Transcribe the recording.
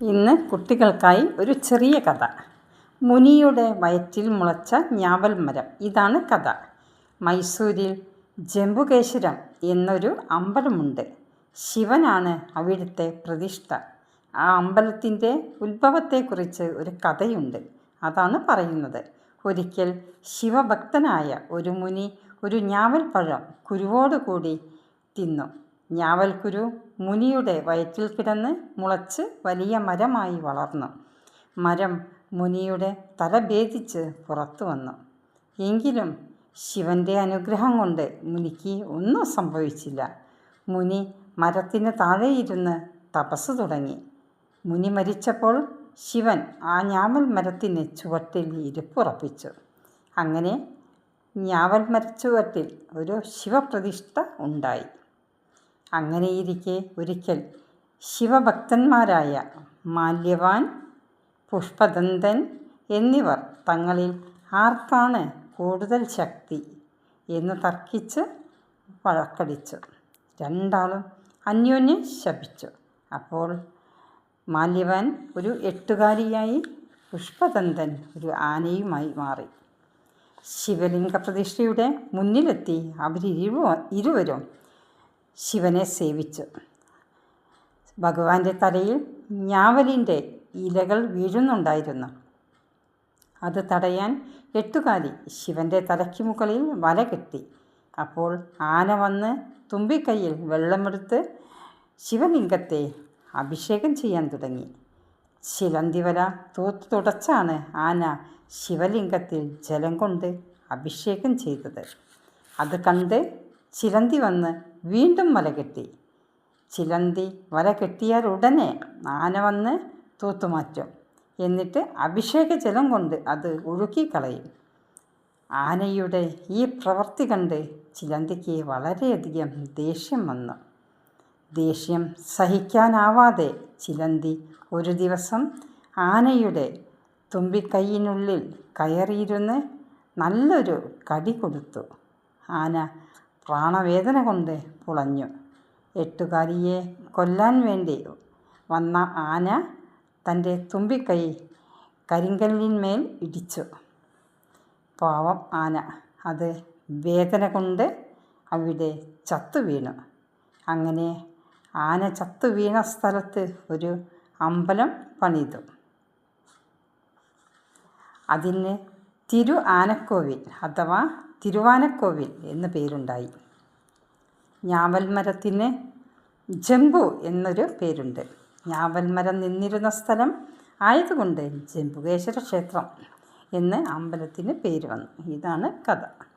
ഇന്ന് കുട്ടികൾക്കായി ഒരു ചെറിയ കഥ. മുനിയുടെ വയറ്റിൽ മുളച്ച ഞാവൽ മരം. ഇതാണ് കഥ. മൈസൂരിൽ ജംബുകേശ്വരം എന്നൊരു അമ്പലമുണ്ട്. ശിവനാണ് അവിടുത്തെ പ്രതിഷ്ഠ. ആ അമ്പലത്തിന്റെ ഉത്ഭവത്തെക്കുറിച്ച് ഒരു കഥയുണ്ട്. അതാണ് പറയുന്നത്. ഒരിക്കൽ ശിവഭക്തനായ ഒരു മുനി ഒരു ഞാവൽപ്പഴം കുരുവോടുകൂടി തിന്നു. ഞാവൽക്കുരു മുനിയുടെ വയറ്റിൽ കിടന്ന് മുളച്ച് വലിയ മരമായി വളർന്നു. മരം മുനിയുടെ തല ഭേദിച്ച് പുറത്തു വന്നു. എങ്കിലും ശിവന്റെ അനുഗ്രഹം കൊണ്ട് മുനിക്ക് ഒന്നും സംഭവിച്ചില്ല. മുനി മരത്തിന് താഴെയിരുന്ന് തപസ് തുടങ്ങി. മുനി മരിച്ചപ്പോൾ ശിവൻ ആ ഞാവൽ മരത്തിന് ചുവട്ടിൽ ഇരിപ്പുറപ്പിച്ചു അങ്ങനെ ഞാവൽ മരച്ചുവട്ടിൽ ഒരു ശിവപ്രതിഷ്ഠ ഉണ്ടായി. അങ്ങനെയിരിക്കെ ഒരിക്കൽ ശിവഭക്തന്മാരായ മാല്യവാൻ പുഷ്പദന്തൻ എന്നിവർ തങ്ങളിൽ ആർക്കാണ് കൂടുതൽ ശക്തി എന്ന് തർക്കിച്ച് വഴക്കടിച്ചു. രണ്ടാളും അന്യോന്യം ശപിച്ചു. അപ്പോൾ മാല്യവാൻ ഒരു എട്ടുകാലിയായി പുഷ്പദന്തൻ ഒരു ആനയുമായി മാറി. ശിവലിംഗ പ്രതിഷ്ഠയുടെ മുന്നിലെത്തി അവരിരുവ ഇരുവരും ശിവനെ സേവിച്ചു. ഭഗവാന്റെ തലയിൽ ഞാവലിന്റെ ഇലകൾ വീഴുന്നുണ്ടായിരുന്നു. അത് തടയാൻ എട്ടുകാലി ശിവന്റെ തലയ്ക്ക് മുകളിൽ വല കെട്ടി. അപ്പോൾ ആന വന്ന് തുമ്പിക്കൈയിൽ വെള്ളമെടുത്ത് ശിവലിംഗത്തെ അഭിഷേകം ചെയ്യാൻ തുടങ്ങി. ചിലന്തിവല തൂത്ത് തുടച്ചാണ് ആന ശിവലിംഗത്തിൽ ജലം കൊണ്ട് അഭിഷേകം ചെയ്തത്. അത് കണ്ട് ചിലന്തി വന്ന് വീണ്ടും വല കെട്ടി. ചിലന്തി വല കെട്ടിയാൽ ഉടനെ ആന വന്ന് തൂത്തുമാറ്റും. എന്നിട്ട് അഭിഷേക ജലം കൊണ്ട് അത് ഒഴുക്കിക്കളയും. ആനയുടെ ഈ പ്രവൃത്തി കണ്ട് ചിലന്തിക്ക് വളരെയധികം ദേഷ്യം വന്നു. ദേഷ്യം സഹിക്കാനാവാതെ ചിലന്തി ഒരു ദിവസം ആനയുടെ തുമ്പിക്കൈയിനുള്ളിൽ കയറിയിരുന്ന് നല്ലൊരു കടി കൊടുത്തു. ആന പ്രാണവേദന കൊണ്ട് പുളഞ്ഞു. എട്ടുകാരിയെ കൊല്ലാൻ വേണ്ടി വന്ന ആന തന്റെ തുമ്പിക്കൈ കരിങ്കല്ലിന്മേൽ ഇടിച്ചു. പാവം ആന. അത് വേദന കൊണ്ട് അവിടെ ചത്തു വീണു. അങ്ങനെ ആന ചത്തു വീണ സ്ഥലത്ത് ഒരു അമ്പലം പണിതു. അതിന് തിരു ആനക്കോവിൽ അഥവാ തിരുവാനക്കോവിൽ എന്ന് പേരുണ്ടായി. ഞാവൽ മരത്തിന് ജംബു എന്നൊരു പേരുണ്ട്. ഞാവൽ മരം നിന്നിരുന്ന സ്ഥലം ആയതുകൊണ്ട് ജംബുകേശ്വര ക്ഷേത്രം എന്ന് അമ്പലത്തിന് പേര് വന്നു. ഇതാണ് കഥ.